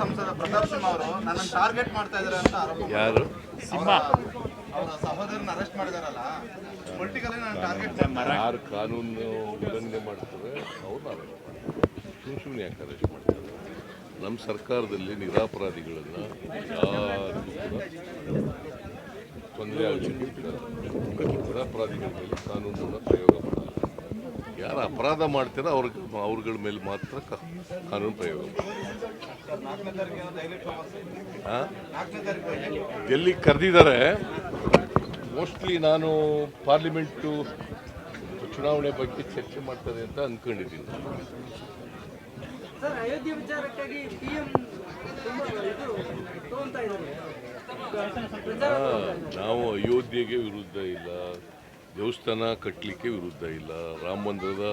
ಸಂಸದ ಪ್ರತಾಪ್ ಸಿಂಹ ಅವರು ನನ್ನ ಟಾರ್ಗೆಟ್ ಮಾಡ್ತಾ ಇದಾರೆ ಅಂತ ಆರೋಪ ಯಾರು? ಅವರ ಅವರ ಸಹೋದರನ ಅರೆಸ್ಟ್ ಮಾಡಿದಾರಲ್ಲ ಪೊಲಿಟಿಕಲಿ ನನ್ನ ಟಾರ್ಗೆಟ್ ಯಾರು ಕಾನೂನು ಉಲ್ಲಂಘನೆ ಮಾಡ್ತಾರೆ ಅವ್ರನ್ನ ಅರೆಸ್ಟ್ ಸುಮ್ಮನೆ ಸುಮ್ಮನೆ ಯಾಕೆ ಅರೆಸ್ಟ್ ಮಾಡ್ತಾರೆ? ನಮ್ಮ ಸರ್ಕಾರದಲ್ಲಿ ನಿರಾಪರಾಧಿಗಳನ್ನು ಯಾರು ತೊಂದರೆ ಆಗಲಿಕ್ಕಿಲ್ಲ. ನಿರಾಪರಾಧಿಗಳ ಮೇಲೆ ಕಾನೂನನ್ನು ಪ್ರಯೋಗ ಮಾಡಲ್ಲ. ಯಾರು ಅಪರಾಧ ಮಾಡ್ತಾರೋ ಅವ್ರಿಗೆ ಅವ್ರಗಳ ಮೇಲೆ ಮಾತ್ರ ಕಾನೂನು ಪ್ರಯೋಗ ಮಾಡ್ತಾರೆ. ಎಲ್ಲಿ ಕರೆದಿದ್ದಾರೆ? ಮೋಸ್ಟ್ಲಿ ನಾನು ಪಾರ್ಲಿಮೆಂಟು ಚುನಾವಣೆ ಬಗ್ಗೆ ಚರ್ಚೆ ಮಾಡ್ತದೆ ಅಂತ ಅಂದ್ಕೊಂಡಿದ್ದೀನಿ ನಾವು ಅಯೋಧ್ಯೆಗೆ ವಿರುದ್ಧ ಇಲ್ಲ. ದೇವಸ್ಥಾನ ಕಟ್ಟಲಿಕ್ಕೆ ವಿರುದ್ಧ ಇಲ್ಲ. ರಾಮ ಮಂದಿರದ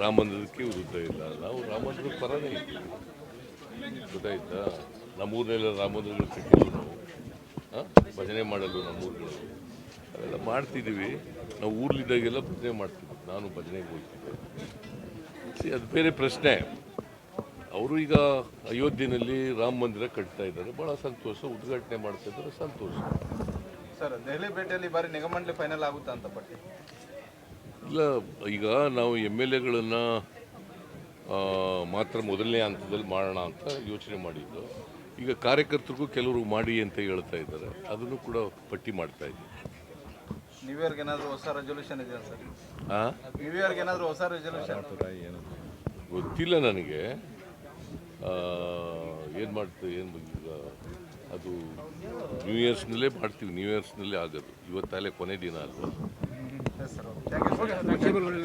ರಾಮ ಮಂದಿರಕ್ಕೆ ವಿರುದ್ಧ ಇಲ್ಲ. ನಾವು ರಾಮ ಮಂದಿರದ ಪರನೇ ಇದ್ದೀವಿ. ಗೊತ್ತಾಯ್ತಾ ನಮ್ಮೂರನ್ನೆಲ್ಲ ರಾಮೋದ್ರಗಳು ಮಂದಿರಗಳು ಕಟ್ಟಿಲ್ಲ ನಾವು? ಭಜನೆ ಮಾಡಲು ನಮ್ಮೂರುಗಳು ಅವೆಲ್ಲ ಮಾಡ್ತಿದ್ದೀವಿ. ನಾವು ಊರ್ಲಿದ್ದಾಗೆಲ್ಲ ಭಜನೆ ಮಾಡ್ತಿದ್ವಿ ನಾನು ಭಜನೆಗೆ ಹೋಗ್ತಿದ್ದೆ. ಅದು ಬೇರೆ ಪ್ರಶ್ನೆ. ಅವರು ಈಗ ಅಯೋಧ್ಯೆಯಲ್ಲಿ ರಾಮ ಮಂದಿರ ಕಟ್ತಾ ಇದ್ದಾರೆ. ಭಾಳ ಸಂತೋಷ. ಉದ್ಘಾಟನೆ ಮಾಡ್ತಾ ಇದ್ದಾರೆ. ಸಂತೋಷ. ಸರ್ ದೆಹಲಿ ಭೇಟಿಯಲ್ಲಿ ಬಾರಿ ನಿಗಮಂಡಳಿ ಫೈನಲ್ ಆಗುತ್ತಾ ಅಂತ ಪಟ್ಟಿ? ಇಲ್ಲ ಈಗ ನಾವು ಎಂ ಎಲ್ ಎಗಳನ್ನು ಮಾತ್ರ ಮೊದಲನೇ ಹಂತದಲ್ಲಿ ಮಾಡೋಣ ಅಂತ ಯೋಚನೆ ಮಾಡಿದ್ದು. ಈಗ ಕಾರ್ಯಕರ್ತರಿಗೂ ಕೆಲವರು ಮಾಡಿ ಅಂತ ಹೇಳ್ತಾ ಇದ್ದಾರೆ. ಅದನ್ನು ಕೂಡ ಪಟ್ಟಿ ಮಾಡ್ತಾ ಇದ್ದೀವಿ ನ್ಯೂ ಇಯರ್ಗೆ ಏನಾದರೂ ಹೊಸ ರೆಸೊಲ್ಯೂಷನ್ ಇದೆಯಾ ಸರ್? ಆ? ನ್ಯೂ ಇಯರ್ಗೆ ಏನಾದರೂ ಹೊಸ ರೆಸೊಲ್ಯೂಷನ್ ಗೊತ್ತಿಲ್ಲ ನನಗೆ. ಏನು ಮಾಡ್ತೀವಿ ಏನು ಈಗ ಅದು ನ್ಯೂ ಇಯರ್ಸ್ನಲ್ಲೇ ಮಾಡ್ತೀವಿ. ನ್ಯೂ ಇಯರ್ಸ್ನಲ್ಲೇ ಆಗೋದು. ಇವತ್ತಲ್ಲೇ ಕೊನೆ ದಿನ ಅಲ್ವಾ?